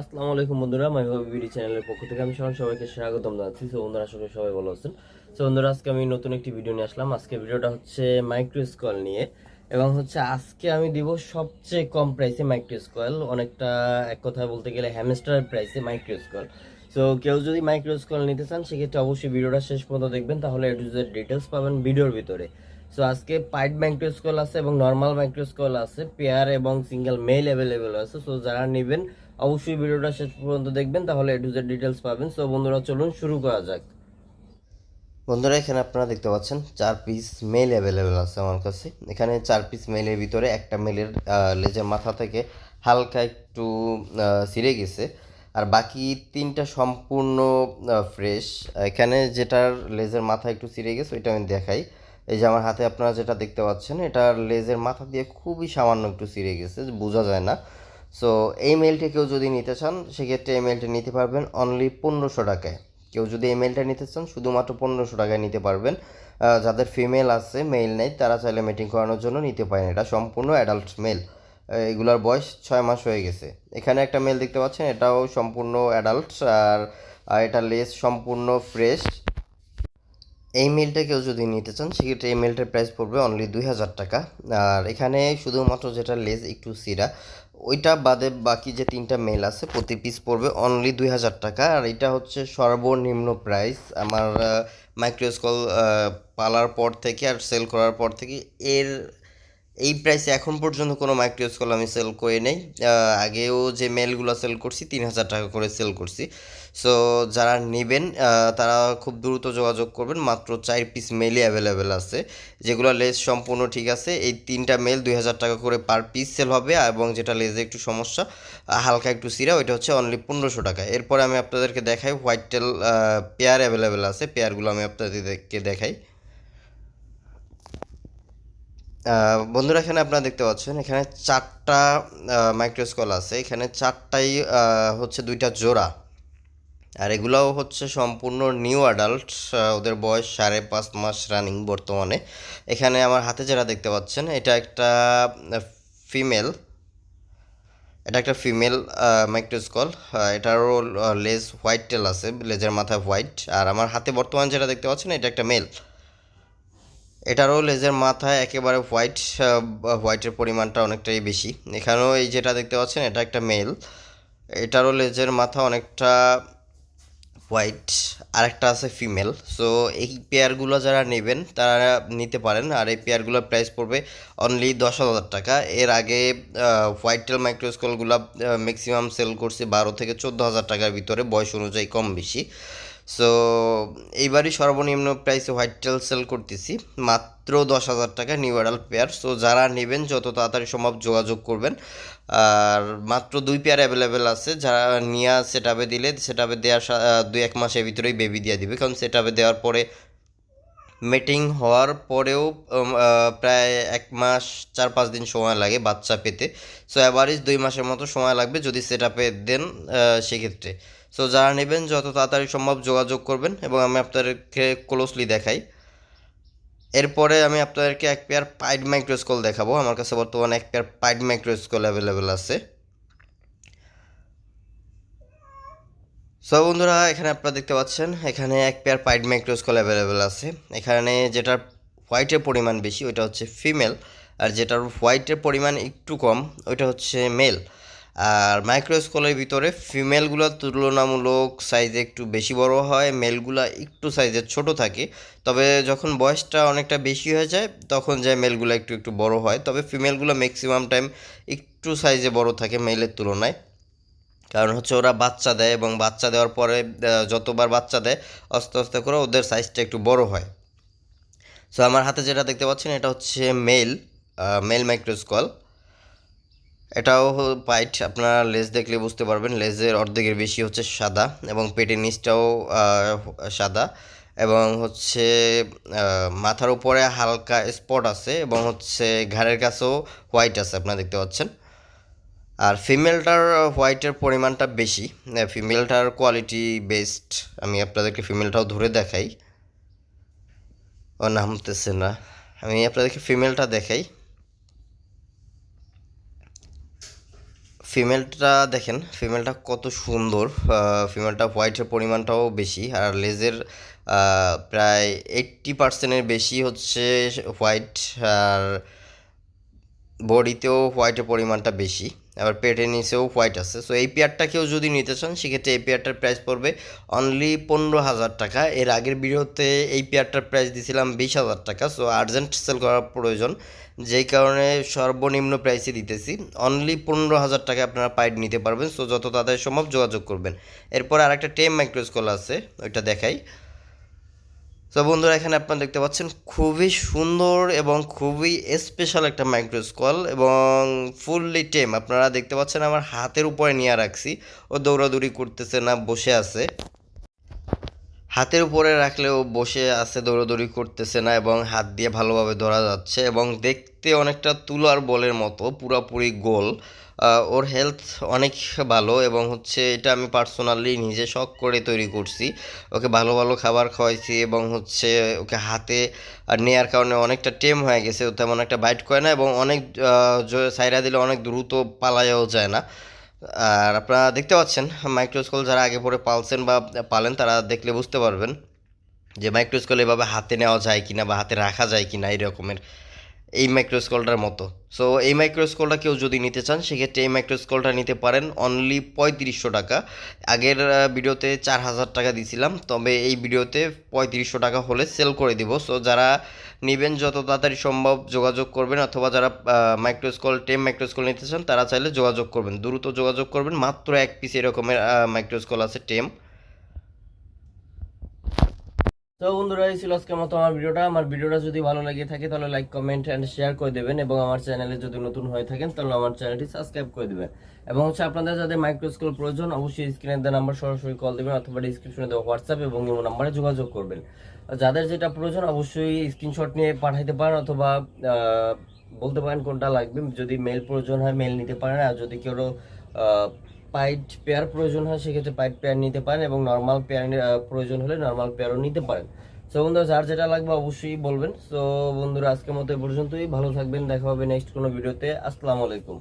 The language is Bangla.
আসসালামু আলাইকুম বন্ধুরা, মাই ভাবি বিডি চ্যানেলের পক্ষ থেকে আমি সবাই সবাইকে স্বাগতম জানাচ্ছি তো বন্ধুরা, আশা সবাই ভালো আছেন। তো বন্ধুরা, আজকে আমি নতুন একটি ভিডিও নিয়ে আসলাম। আজকে ভিডিওটা হচ্ছে মাইক্রো স্কয়েল নিয়ে। এবং হচ্ছে আজকে আমি দিব সবচেয়ে কম প্রাইসে মাইক্রো স্কয়েল অনেকটা এক কথায় বলতে গেলে হ্যামস্টার প্রাইসে মাইক্রো স্কয়েল সো কেউ যদি মাইক্রো স্কয়েল নিতে চান, সেক্ষেত্রে অবশ্যই ভিডিওটা শেষ পর্যন্ত দেখবেন। তাহলে এ টু জেড ডিটেলস পাবেন ভিডিওর ভিতরে। সো আজকে পাইড মাইক্রোস্কোল আছে এবং নর্মাল মাইক্রোস্কোল আছে। পেয়ার এবং সিঙ্গেল মেল অ্যাভেলেবেল আছে। সো যারা নেবেন অবশ্যই ভিডিওটা শেষ পর্যন্ত দেখবেন, তাহলে এ টু জেড ডিটেলস পাবেন। সো বন্ধুরা, চলুন শুরু করা যাক। বন্ধুরা, এখানে আপনারা দেখতে পাচ্ছেন, চার পিস মেল অ্যাভেলেবেল আছে আমার কাছে। এখানে চার পিস মেলের ভিতরে একটা মেলের লেজের মাথা থেকে হালকা একটু সিরে গেছে। আর বাকি তিনটা সম্পূর্ণ ফ্রেশ এখানে যেটার লেজের মাথা একটু সিরে গেছে, ওইটা আমি দেখাই। এই যে আমার হাতে আপনারা যেটা দেখতে পাচ্ছেন, এটার লেজের মাথা দিয়ে খুবই সামান্য একটু সিরে গেছে, বোঝা যায় না। সো এই মেলটি কেউ যদি নিতে চান, সেক্ষেত্রে এই মেলটি নিতে পারবেন অনলি পনেরোশো টাকায়। কেউ যদি এই মেলটা নিতে চান, শুধুমাত্র পনেরোশো টাকায় নিতে পারবেন। যাদের ফিমেল আছে মেল নেই, তারা চাইলে মিটিং করানোর জন্য নিতে পারেন। এটা সম্পূর্ণ অ্যাডাল্ট মেল এগুলার বয়স ছয় মাস হয়ে গেছে। এখানে একটা মেল দেখতে পাচ্ছেন, এটাও সম্পূর্ণ অ্যাডাল্ট আর এটা লেস সম্পূর্ণ ফ্রেশ এই মেলটা কেউ যদি নিতে চান, সেক্ষেত্রে এই মেলটার প্রাইস পড়বে অনলি দুই হাজার টাকা। আর এখানে শুধুমাত্র যেটা লেজ একটু সিরা ওইটা বাদে বাকি যে তিনটা মেল আছে, প্রতি পিস পড়বে অনলি দুই হাজার টাকা। আর এটা হচ্ছে সর্বনিম্ন প্রাইস আমার মাইক্রোস্কল পালার পর থেকে আর সেল করার পর থেকে। এর এই প্রাইসে এখন পর্যন্ত কোনো মাইক্রোস্কল আমি সেল করে নেই। আগেও যে মেলগুলো সেল করছি, তিন হাজার টাকা করে সেল করছি। সো যারা নেবেন তারা খুব দ্রুত যোগাযোগ করবেন। মাত্র চার পিস মেলই অ্যাভেলেবেল আছে। যেগুলো লেস সম্পূর্ণ ঠিক আছে। এই তিনটা মেল দুই হাজার টাকা করে পার পিস সেল হবে এবং যেটা লেজে একটু সমস্যা হালকা একটু সিরা, ওইটা হচ্ছে অনলি পনেরোশো টাকা। এরপরে আমি আপনাদেরকে দেখাই হোয়াইট টেল পেয়ার অ্যাভেলেবেল আছে। পেয়ারগুলো আমি আপনাদেরকে দেখাই। বন্ধুরা, এখানে আপনারা দেখতে পাচ্ছেন, এখানে চারটা মাইক্রোস্কল আছে। এখানে চারটাই হচ্ছে দুইটা জোড়া। আর এগুলাও হচ্ছে সম্পূর্ণ নিউ অ্যাডাল্ট ওদের বয়স সাড়ে পাঁচ মাস রানিং বর্তমানে। এখানে আমার হাতে যেটা দেখতে পাচ্ছেন, এটা একটা ফিমেল এটা একটা ফিমেল মাইক্রোস্কল এটারও লেজ হোয়াইট টেল আছে লেজের মাথায় হোয়াইট আর আমার হাতে বর্তমানে যেটা দেখতে পাচ্ছেন, এটা একটা মেল এটারও লেজের মাথায় একেবারে হোয়াইট হোয়াইটের পরিমাণটা অনেকটাই বেশি। এখানেও এই যেটা দেখতে পাচ্ছেন, এটা একটা মেল এটারও লেজের মাথা অনেকটা হোয়াইট আরেকটা আছে ফিমেল সো এই পেয়ারগুলো যারা নেবেন, তারা নিতে পারেন। আর এই পেয়ারগুলোর প্রাইস পড়বে অনলি দশ হাজার টাকা। এর আগে হোয়াইট টেল মাইক্রোস্কলগুলো ম্যাক্সিমাম সেল করছে বারো থেকে চোদ্দ হাজার টাকার ভিতরে। বয়স অনুযায়ী কম বেশি। সো এইবারই সর্বনিম্ন প্রাইসে হোয়াইট টেল সেল করতেছি। মাত্র দশ হাজার টাকা নিউ অ্যাডাল্ট পেয়ার সো যারা নেবেন, যত তাড়াতাড়ি সম্ভব যোগাযোগ করবেন। আর মাত্র দুই পেয়ার অ্যাভেলেবেল আছে। যারা নিয়ে সেটাবে দিলে সেটাবে দেওয়ার দুই এক মাসের ভিতরেই বেবি দিয়ে দিবে। কারণ সেটাবে দেওয়ার পরে মিটিং হওয়ার পরেও প্রায় এক মাস, চার পাঁচ দিন সময় লাগে বাচ্চা পেতে। সো অ্যাভারেজ দুই মাসের মতো সময় লাগবে যদি সেট আপে দেন সেক্ষেত্রে। সো যারা নেবেন, যত তাড়াতাড়ি সম্ভব যোগাযোগ করবেন এবং আমি আপনাদেরকে ক্লোজলি দেখাই। এরপরে আমি আপনাদেরকে এক পেয়ার পাইড মাইক্রোস্কল দেখাবো। আমার কাছে বর্তমানে এক পেয়ার পাইড মাইক্রোস্কল অ্যাভেলেবেল আছে। সো বন্ধুরা, এখানে আপনারা দেখতে পাচ্ছেন, এখানে এক পেয়ার পাইড মাইক্রোস্কল অ্যাভেলেবেল আছে। এখানে যেটার হোয়াইটের পরিমাণ বেশি, ওইটা হচ্ছে ফিমেল আর যেটার হোয়াইটের পরিমাণ একটু কম, ওইটা হচ্ছে মেল আর মাইক্রোস্কলের ভিতরে ফিমেলগুলো তুলনামূলক সাইজে একটু বেশি বড় হয় মেলগুলা একটু সাইজে ছোট থাকে। তবে যখন বয়সটা অনেকটা বেশি হয়ে যায়, তখন যায় মেলগুলো একটু একটু বড় হয়। তবে ফিমেলগুলো ম্যাক্সিমাম টাইম একটু সাইজে বড় থাকে মেলের তুলনায়। কারণ হচ্ছে ওরা বাচ্চা দেয় এবং বাচ্চা দেওয়ার পরে যতবার বাচ্চা দেয়, আস্তে আস্তে করে ওদের সাইজটা একটু বড় হয়। সো আমার হাতে যেটা দেখতে পাচ্ছেন, এটা হচ্ছে মেল মেল মাইক্রোস্কল এটাও পাইট আপনারা লেজ দেখলে বুঝতে পারবেন লেজের অর্ধেকের বেশি হচ্ছে সাদা এবং পেটের নিচটাও সাদা এবং হচ্ছে মাথার উপরে হালকা স্পট আছে এবং হচ্ছে ঘাড়ের কাছেও হোয়াইট আছে, আপনারা দেখতে পাচ্ছেন। আর ফিমেলটার হোয়াইটের পরিমাণটা বেশি। ফিমেলটার কোয়ালিটি বেস্ট আমি আপনাদেরকে ফিমেলটাও ধরে দেখাই। ও নামতেছে না। আমি আপনাদেরকে ফিমেলটা দেখাই। ফিমেলটা দেখেন ফিমেলটা কত সুন্দর। ফিমেলটা হোয়াইটের পরিমাণটাও বেশি। আর লেজের প্রায় এইট্টি পার্সেন্টের বেশি হচ্ছে হোয়াইট আর বডিতেও হোয়াইটের পরিমাণটা বেশি। আবার পেটের নিচেও হোয়াইট আছে। সো এই পেয়ারটা কেউ যদি নিতে চান, সেক্ষেত্রে এই পেয়ারটার প্রাইস পড়বে অনলি পনেরো হাজার টাকা। এর আগের ভিডিওতে এই পেয়ারটার প্রাইস দিয়েছিলাম বিশ হাজার টাকা। সো আর্জেন্ট সেল করার প্রয়োজন। যেই কারণে সর্বনিম্ন প্রাইসে দিতেছি। অনলি পনেরো হাজার টাকা আপনারা পাইড নিতে পারবেন। সো যত তাড়াতাড়ি সম্ভব যোগাযোগ করবেন। এরপর আর একটা টেম মাইক্রোস্কোল আছে, ওইটা দেখাই। তো বন্ধুরা, এখানে আপনারা দেখতে পাচ্ছেন খুবই সুন্দর এবং খুবই স্পেশাল একটা মাইক্রোস্কল এবং ফুললি টেম আপনারা দেখতে পাচ্ছেন আমার হাতের উপরে নিয়ে রাখছি। ও দৌড়াদৌড়ি করতেছে না, বসে আছে। হাতের উপরে রাখলেও বসে আছে, দৌড়াদৌড়ি করতেছে না এবং হাত দিয়ে ভালোভাবে ধরা যাচ্ছে এবং দেখতে অনেকটা তুলার বলের মতো, পুরাপুরি গোল। ওর হেলথ অনেক ভালো এবং হচ্ছে এটা আমি পার্সোনালি নিজে শখ করে তৈরি করছি। ওকে ভালো ভালো খাবার খাওয়াইছি এবং হচ্ছে ওকে হাতে নেয়ার কারণে অনেকটা টেম হয়ে গেছে, ও তেমন একটা বাইট করে না এবং অনেক সাইরা দিলে অনেক দ্রুত পালায়ও যায় না। আর আপনারা দেখতে পাচ্ছেন মাইক্রোস্কোল যারা আগে পরে পালছেন বা পালেন, তারা দেখলে বুঝতে পারবেন যে মাইক্রোস্কোল এভাবে হাতে নেওয়া যায় কিনা বা হাতে রাখা যায় কিনা এই রকমের এই মাইক্রোস্কোলটার মতো। সো এই মাইক্রোস্কোলটা কেউ যদি নিতে চান, সেক্ষেত্রে এই মাইক্রোস্কোলটা নিতে পারেন অনলি পঁয়ত্রিশশো টাকা। আগের ভিডিওতে চার হাজার টাকা দিছিলাম, তবে এই ভিডিওতে পঁয়ত্রিশশো টাকা হলে সেল করে দিব। সো যারা নেবেন, যত তাড়াতাড়ি সম্ভব যোগাযোগ করবেন, অথবা যারা মাইক্রোস্কোল টেম মাইক্রোস্কোল নিতে চান, তারা চাইলে যোগাযোগ করবেন। দ্রুত যোগাযোগ করবেন, মাত্র এক পিস এরকমের মাইক্রোস্কোল আছে টেম তো বন্ধুরা, এই ছিল আজকের মতো আমার ভিডিওটা। আমার ভিডিওটা যদি ভালো লাগে থাকে, তাহলে লাইক কমেন্ট অ্যান্ড শেয়ার করে দেবেন। এবং আমার চ্যানেলে যদি নতুন হয়ে থাকেন, তাহলে আমার চ্যানেলটি সাবস্ক্রাইব করে দেবেন। এবং হচ্ছে আপনাদের যাদের মাইক্রোস্কোল প্রয়োজন, অবশ্যই স্ক্রিনের দেওয়া নাম্বার সরাসরি কল দেবেন অথবা ডিসক্রিপশনে দেওয়া হোয়াটসঅ্যাপ এবং ইমো নাম্বারে যোগাযোগ করবেন। যাদের যেটা প্রয়োজন, অবশ্যই স্ক্রিনশট নিয়ে পাঠাইতে পারেন অথবা বলতে পারেন কোনটা লাগবে। যদি মেল প্রয়োজন হয় মেল নিতে পারেন। আর যদি কেউ পাইট পেয়ার প্রয়োজন হয়, সেক্ষেত্রে পাইট পেয়ার নিতে পারেন এবং নর্মাল পেয়ার প্রয়োজন হলে নর্মাল পেয়ারও নিতে পারেন। সো বন্ধুরা, যার যেটা লাগবে অবশ্যই বলবেন। সো বন্ধুরা, আজকের মতো এ পর্যন্তই। ভালো থাকবেন, দেখা হবে নেক্সট কোনো ভিডিওতে আসসালামু আলাইকুম।